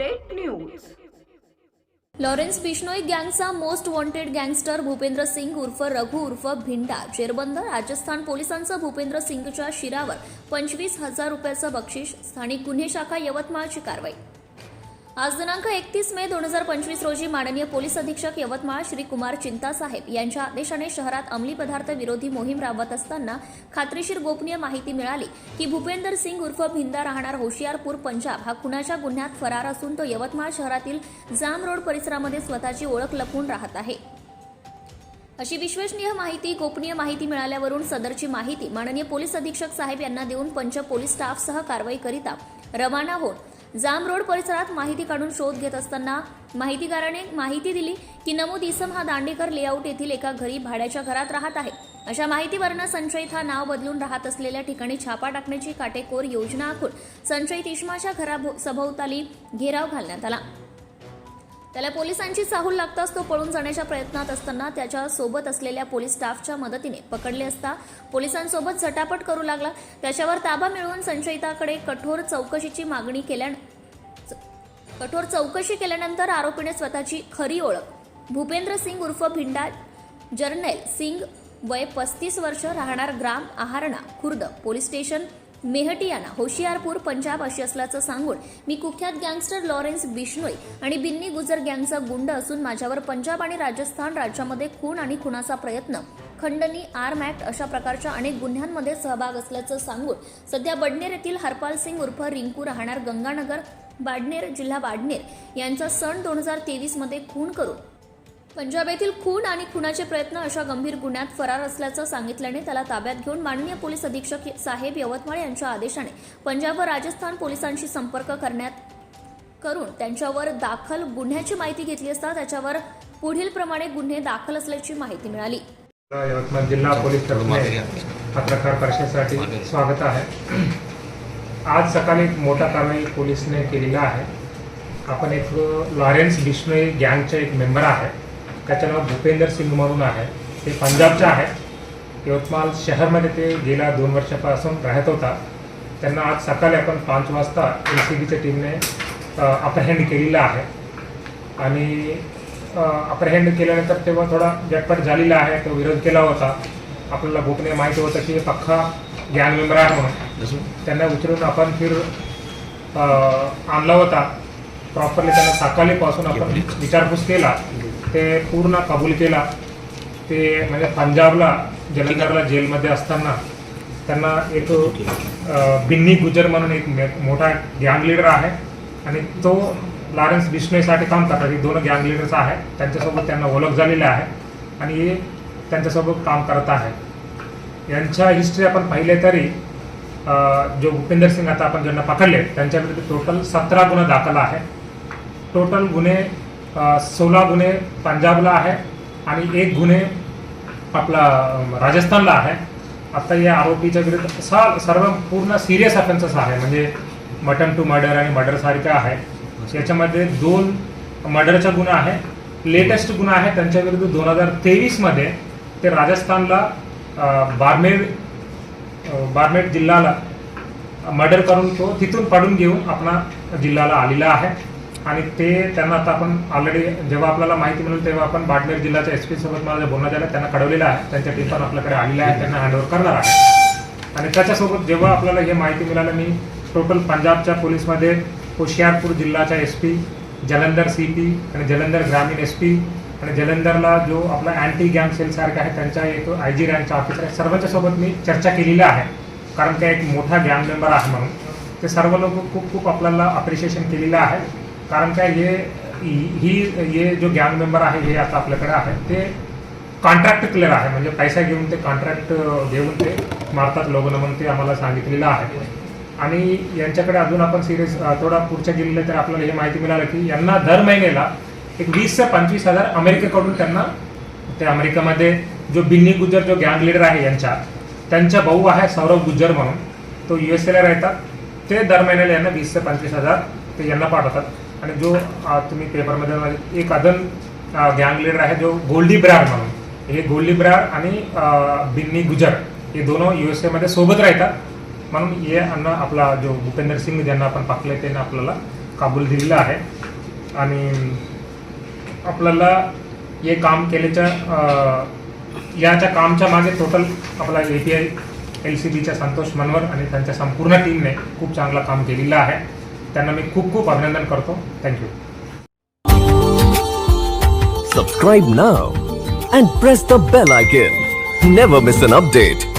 Update news Lawrence Bishnoi गँगचा most wanted gangster Bhupendra Singh उर्फ रघु उर्फ भिंडा. जेरबंद राजस्थान पोलिसांचं भूपेंद्र सिंगच्या शिरावर पंचवीस हजार रुपयाचं बक्षीस. स्थानिक गुन्हे शाखा यवतमाळची कारवाई. आज दिनांक एकतीस मे दोन हजार पंचवीस रोजी माननीय पोलीस अधीक्षक यवतमाळ श्री कुमार चिंतासाहेब यांच्या आदेशाने शहरात अंमली पदार्थ विरोधी मोहीम राबवत असताना खात्रीशीर गोपनीय माहिती मिळाली की भूपेंदर सिंग उर्फ भिंदा राहणार होशियारपूर पंजाब हा खुनाच्या गुन्ह्यात फरार असून तो यवतमाळ शहरातील जाम रोड परिसरामध्ये स्वतःची ओळख लपवून राहत आहे. अशी विश्वसनीय माहिती गोपनीय माहिती मिळाल्यावरून सदरची माहिती माननीय पोलीस अधीक्षक साहेब यांना देऊन पंच पोलीस स्टाफसह कारवाई करिता रवाना होत जाम रोड परिसरात माहिती काढून शोध घेत असताना माहितीगाराने माहिती दिली की नमूद इसम हा दांडेकर लेआउट येथील एका घरी भाड्याच्या घरात राहत आहे. अशा माहितीवरनं संशयित हा नाव बदलून राहत असलेल्या ठिकाणी छापा टाकण्याची काटेकोर योजना आखून संशयित इश्माच्या घरा सभोवताली घेराव घालण्यात आला. त्याला पोलिसांची चाहूल लागताच तो पळून जाण्याच्या प्रयत्नात असताना त्याच्या सोबत असलेल्या पोलीस स्टाफच्या मदतीने पकडले असता पोलिसांसोबत झटापट करू लागला. त्याच्यावर ताबा मिळवून संशयिताकडे कठोर चौकशीची मागणी केल्यानं कठोर चौकशी केल्यानंतर आरोपीने स्वतःची खरी ओळख. भूपेंद्र सिंग उर्फ भिंडा जर्नेल सिंग वय पस्तीस वर्ष राहणार ग्राम आहारणा खुर्द पोलीस स्टेशन मेहटियाना होशियारपूर पंजाब अशी असल्याचं सांगून मी कुख्यात गँगस्टर लॉरेन्स बिश्नोई आणि बिन्नी गुजर गँगचा गुंड असून माझ्यावर पंजाब आणि राजस्थान राज्यामध्ये खून आणि खुनाचा प्रयत्न खंडणी आर्म ऍक्ट अशा प्रकारच्या अनेक गुन्ह्यांमध्ये सहभाग असल्याचं सांगून सध्या बडनेर येथील हरपाल सिंग उर्फ रिंकू राहणार गंगानगर बाडनेर जिल्हा बाडनेर यांचा सण दोन हजार तेवीसमध्ये खून करून. पंजाब येथील खून आणि खुनाचे प्रयत्न अशा गंभीर गुन्ह्यात फरार असल्याचं सांगितल्याने त्याला ताब्यात घेऊन माननीय पोलीस अधीक्षक साहेब यवतमाळ यांच्या आदेशाने पंजाब व राजस्थान पोलिसांशी संपर्क करण्यात करून त्यांच्यावर दाखल गुन्ह्याची माहिती घेतली असता त्याच्यावर पुढील प्रमाणे गुन्हे दाखल असल्याची माहिती मिळाली. यवतमाळ जिल्हा पोलीस पत्रकार परिषदेसाठी स्वागत आहे. आज सकाळी एक मोठा कारवाई पोलिसने केलेला आहे. आपण एक लॉरेन्स बिश्नोई गँगचे एक मेंबर आहे. त्याचं नाव भूपेंदर सिंग म्हणून आहे. ते पंजाबचे आहे. यवतमाळ शहरमध्ये ते गेल्या दोन वर्षापासून राहत होता. त्यांना आज सकाळी आपण पाच वाजता एल सी बीच्या टीमने अप्रहेंड केलेलं आहे. आणि अप्रहेंड केल्यानंतर तेव्हा थोडा झटपट झालेला आहे. तो विरोध केला होता. आपल्याला गोपनीय माहिती होतं की पक्का गँग मेंबर आहे म्हणून. त्यांना उचलून आपण फिर आणला होता. प्रॉपरली त्यांना सकाळीपासून आपण विचारपूस केला. ते पूर्ण कबूल केला. ते म्हणजे पंजाबला जलंधरला जेलमध्ये असताना त्यांना एक बिन्नी गुजर म्हणून एक मे- मोठा गँग लीडर आहे. आणि तो लॉरेन्स बिश्नोईसाठी काम करतात. हे दोन गँग लीडर्स आहे त्यांच्यासोबत त्यांना ओळख झालेली आहे. आणि हे त्यांच्यासोबत काम करत आहे. यांच्या हिस्ट्री आपण पाहिले तरी जो भूपेंदर सिंग आता आपण ज्यांना पकडले त्यांच्या विरुद्ध टोटल सतरा गुन्हे दाखल आहे. टोटल गुन्हे सोळा गुन्हे पंजाबला आहे आणि एक गुन्हे आपला राजस्थानला आहे. आता या आरोपीच्या विरुद्ध सा सर्व पूर्ण सिरियस ऑफेन्सेस आहे. म्हणजे मटन टू मर्डर आणि मर्डर सारखं आहे. याच्यामध्ये दोन मर्डरचा गुन्हा आहे. लेटेस्ट गुन्हा आहे त्यांच्या विरुद्ध दोन हजार तेवीसमध्ये ते राजस्थानला बारमेर बारमेर जिल्ह्याला मर्डर करून तो तिथून पडून घेऊन आपला जिल्ह्याला आलेला आहे. आणि ते त्यांना आता आपण ऑलरेडी जेव्हा आपल्याला माहिती मिळेल तेव्हा आपण बाडमेर जिल्ह्याच्या एस पी सोबत मला बोलणं झालं त्यांना कळवलेलं आहे. त्यांच्या टीम पण आपल्याकडे आलेल्या आहे त्यांना हँडओव्हर करणार आहे. आणि त्याच्यासोबत जेव्हा आपल्याला हे माहिती मिळालं मी टोटल पंजाबच्या पोलीसमध्ये होशियारपूर जिल्ह्याच्या S P Jalandhar C P आणि जलंधर ग्रामीण एस पी आणि जलंधरला जो आपला अँटी गँग सेल सारखा आहे त्यांच्या एक आय जी रँकचा ऑफिसर आहे. सर्वांच्या सोबत मी चर्चा केलेली आहे. कारण त्या एक मोठा गँग मेंबर आहे म्हणून. ते सर्व लोक खूप खूप आपल्याला अप्रिशिएशन केलेलं आहे. कारण काय हे ही हे जो गँग मेंबर आहे हे आता आपल्याकडे आहे. ते कॉन्ट्रॅक्ट क्लिअर आहे. म्हणजे पैसा घेऊन ते कॉन्ट्रॅक्ट घेऊन ते मारतात लोक म्हणून ते आम्हाला सांगितलेलं आहे. आणि यांच्याकडे अजून आपण सिरियस थोडा पुढच्या गेलेलं तर आपल्याला हे माहिती मिळालं की यांना दर महिन्याला एक वीस ते पंचवीस हजार अमेरिकेकडून त्यांना ते अमेरिकेमध्ये जो बिन्नी गुज्जर जो गँग लीडर आहे यांच्या त्यांचा भाऊ आहे सौरभ गुज्जर म्हणून तो यू एस एला राहतात. ते दर महिन्याला यांना वीस ते पंचवीस हजार ते यांना पाठवतात. आणि जो तुम्ही पेपरमध्ये एक अदन गँग लीडर आहे जो गोल्डी ब्रार म्हणून. हे गोल्डी ब्रार आणि बिन्नी गुजर हे दोन यू एस एमध्ये सोबत राहतात. म्हणून हे अन्न आपला जो भूपेंद्र सिंग ज्यांना आपण पाकले त्यांना आपल्याला काबूल दिलेला आहे. आणि आपल्याला हे काम केल्याच्या याच्या कामच्या मागे टोटल आपला A P I L C बीच्या संतोष मनवर आणि त्यांच्या संपूर्ण टीमने खूप चांगलं काम केलेलं आहे. त्यांना मी खूप खूप अभिनंदन करतो. Thank you subscribe now and press the bell icon never miss an update